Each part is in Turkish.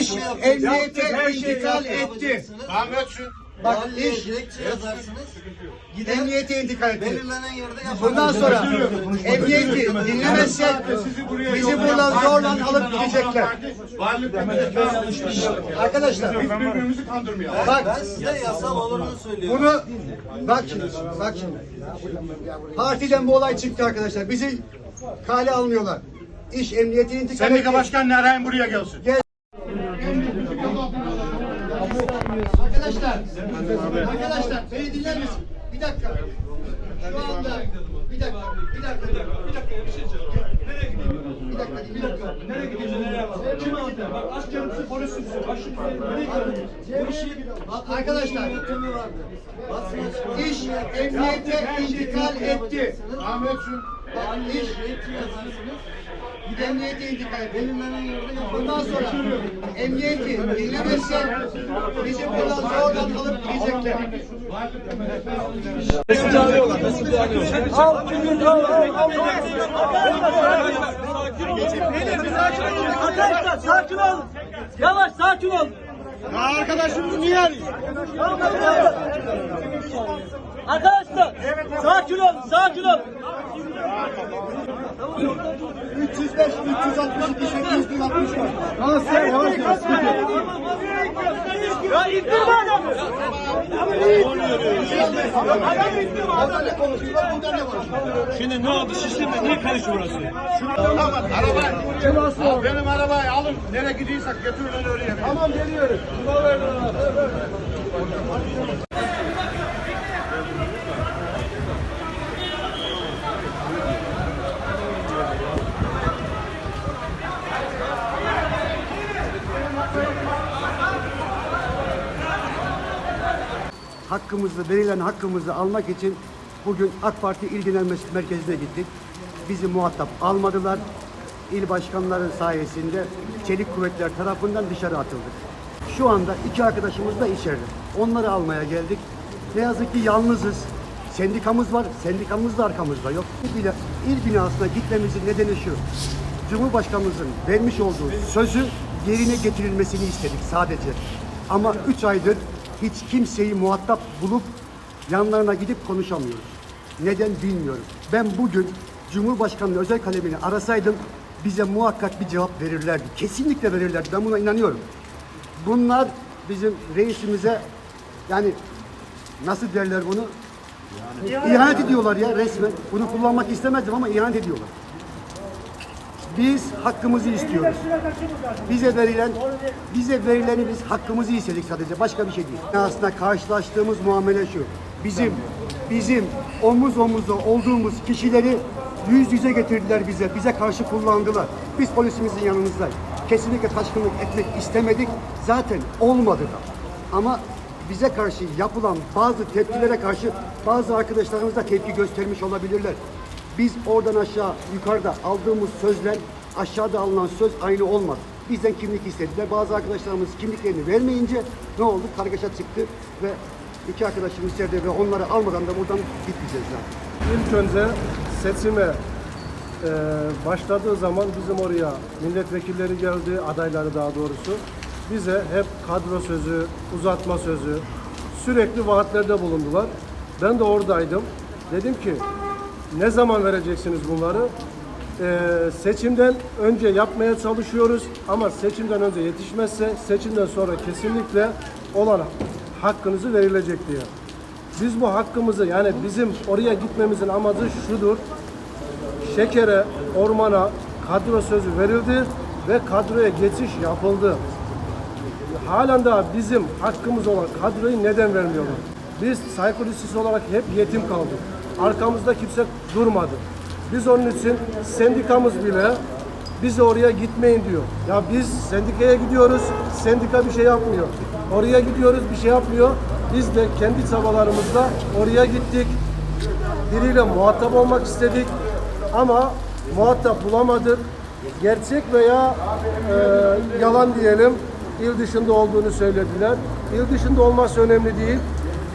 İş emniyete intikal etti. Ahmet şu Bak iş emniyete intikal etti. Belirlenen yerde yaparsınız. Bundan sonra emniyeti dinlemezse bizi buradan zorla alıp gidecekler. Arkadaşlar biz birbirimizi kandırmayalım. bak Ben size yasal olanını söylüyorum. bunu bak şimdi bak şimdi. Partiden bu olay çıktı arkadaşlar. Bizi kale almıyorlar. İş emniyete intikal Sendika etti. başkanını arayın buraya gelsin. Arkadaşlar, arkadaşlar beni dinler misin? Bir dakika. Şu anda bir dakika, bir dakika, bir dakika, bir dakika, bir şey Nereye gidiyorsun? Bir dakika, bir dakika. Nereye gidiyorsun? Nereye Kim aldı? Bak askerimsin, polisimsin. Bak şimdi nereye gidiyorsun? Bu işi, bak arkadaşlar, Yöntemi vardı. İş emniyete intikal etti. Ahmet şu Mahalleye dilekçe Emniyete intikal etti. Belirlenen yerde yaparsınız. Bundan sonra emniyeti dinlemezse bizi buradan zorla alıp gidecekler. Arkadaşlar sakin olun. Yavaş sakin olun. arkadaşımızı niye arıyor? Arkadaşlar sakin olun sakin olun. 305, 362, 860 var. Nasıl? Yavaş yavaş. Ya indirme adamı. Orada ne konuşuyorlar, burada ne konuşuyorlar? Şimdi ne oldu? Sistemle niye karıştı burası? Tamam araba. Benim arabayı alın. Nereye gidiyorsak götürün onu oraya. Tamam geliyoruz. Hakkımızı, verilen hakkımızı almak için bugün AK Parti İl Genel Merkezi'ne gittik. Bizi muhatap almadılar. İl başkanları sayesinde çelik kuvvetler tarafından dışarı atıldık. Şu anda iki arkadaşımız da içeride. Onları almaya geldik. Ne yazık ki yalnızız. Sendikamız var, sendikamız da arkamızda yok. İl binasına gitmemizin nedeni şu. Cumhurbaşkanımızın vermiş olduğu sözü yerine getirilmesini istedik sadece. Ama üç aydır hiç kimseyi muhatap bulup yanlarına gidip konuşamıyoruz. Neden bilmiyorum. Ben bugün Cumhurbaşkanlığı özel kalemini arasaydım bize muhakkak bir cevap verirlerdi. Kesinlikle verirlerdi. Ben buna inanıyorum. Bunlar bizim reisimize yani nasıl derler bunu? İhanet ediyorlar ya resmen. Bunu kullanmak istemezdim ama ihanet ediyorlar. Biz hakkımızı istiyoruz. Bize verilen, bize verileni biz hakkımızı istedik sadece. Başka bir şey değil. Aslında karşılaştığımız muamele şu. Bizim, bizim omuz omuza olduğumuz kişileri yüz yüze getirdiler bize. Bize karşı kullandılar. Biz polisimizin yanınızdayız. Kesinlikle taşkınlık etmek istemedik. Zaten olmadı da. Ama bize karşı yapılan bazı tepkilere karşı bazı arkadaşlarımız da tepki göstermiş olabilirler. Biz oradan aşağı yukarıda aldığımız sözler aşağıda alınan söz aynı olmadı. Bizden kimlik istediler. Bazı arkadaşlarımız kimliklerini vermeyince ne oldu? Kargaşa çıktı ve iki arkadaşımız içeride ve onları almadan da buradan gitmeyeceğiz zaten. İlk önce seçime e, başladığı zaman bizim oraya milletvekilleri geldi, adayları daha doğrusu. Bize hep kadro sözü, uzatma sözü, sürekli vaatlerde bulundular. Ben de oradaydım. Dedim ki ne zaman vereceksiniz bunları? E, seçimden önce yapmaya çalışıyoruz ama seçimden önce yetişmezse seçimden sonra kesinlikle olan hakkınızı verilecek diye. Biz bu hakkımızı yani bizim oraya gitmemizin amacı şudur. Şekere, ormana kadro sözü verildi ve kadroya geçiş yapıldı. Halen daha bizim hakkımız olan kadroyu neden vermiyorlar? Biz psikolojisi olarak hep yetim kaldık. Arkamızda kimse durmadı. Biz onun için sendikamız bile bizi oraya gitmeyin diyor. Ya biz sendikaya gidiyoruz, sendika bir şey yapmıyor. Oraya gidiyoruz, bir şey yapmıyor. Biz de kendi çabalarımızla oraya gittik. Biriyle muhatap olmak istedik ama muhatap bulamadık. Gerçek veya e, yalan diyelim il dışında olduğunu söylediler. İl dışında olması önemli değil.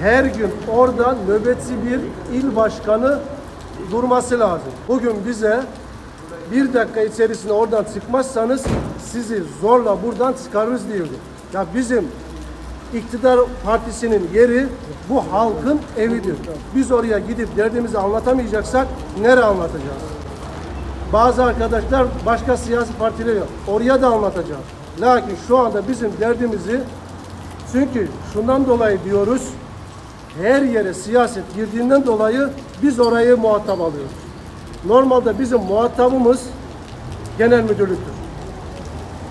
Her gün orada nöbetçi bir il başkanı durması lazım. Bugün bize bir dakika içerisinde oradan çıkmazsanız sizi zorla buradan çıkarırız diyordu. Ya bizim iktidar partisinin yeri bu halkın evidir. Biz oraya gidip derdimizi anlatamayacaksak nereye anlatacağız? Bazı arkadaşlar başka siyasi partileri oraya da anlatacağız. Lakin şu anda bizim derdimizi çünkü şundan dolayı diyoruz her yere siyaset girdiğinden dolayı biz orayı muhatap alıyoruz. Normalde bizim muhatabımız genel müdürlüktür.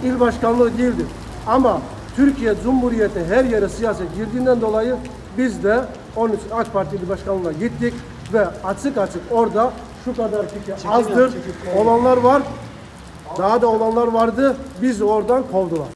İl başkanlığı değildir. Ama Türkiye Cumhuriyeti her yere siyaset girdiğinden dolayı biz de onun için AK Parti İl Başkanlığı'na gittik ve açık açık orada şu kadar kişi azdır olanlar var. Daha da olanlar vardı. Biz oradan kovdular.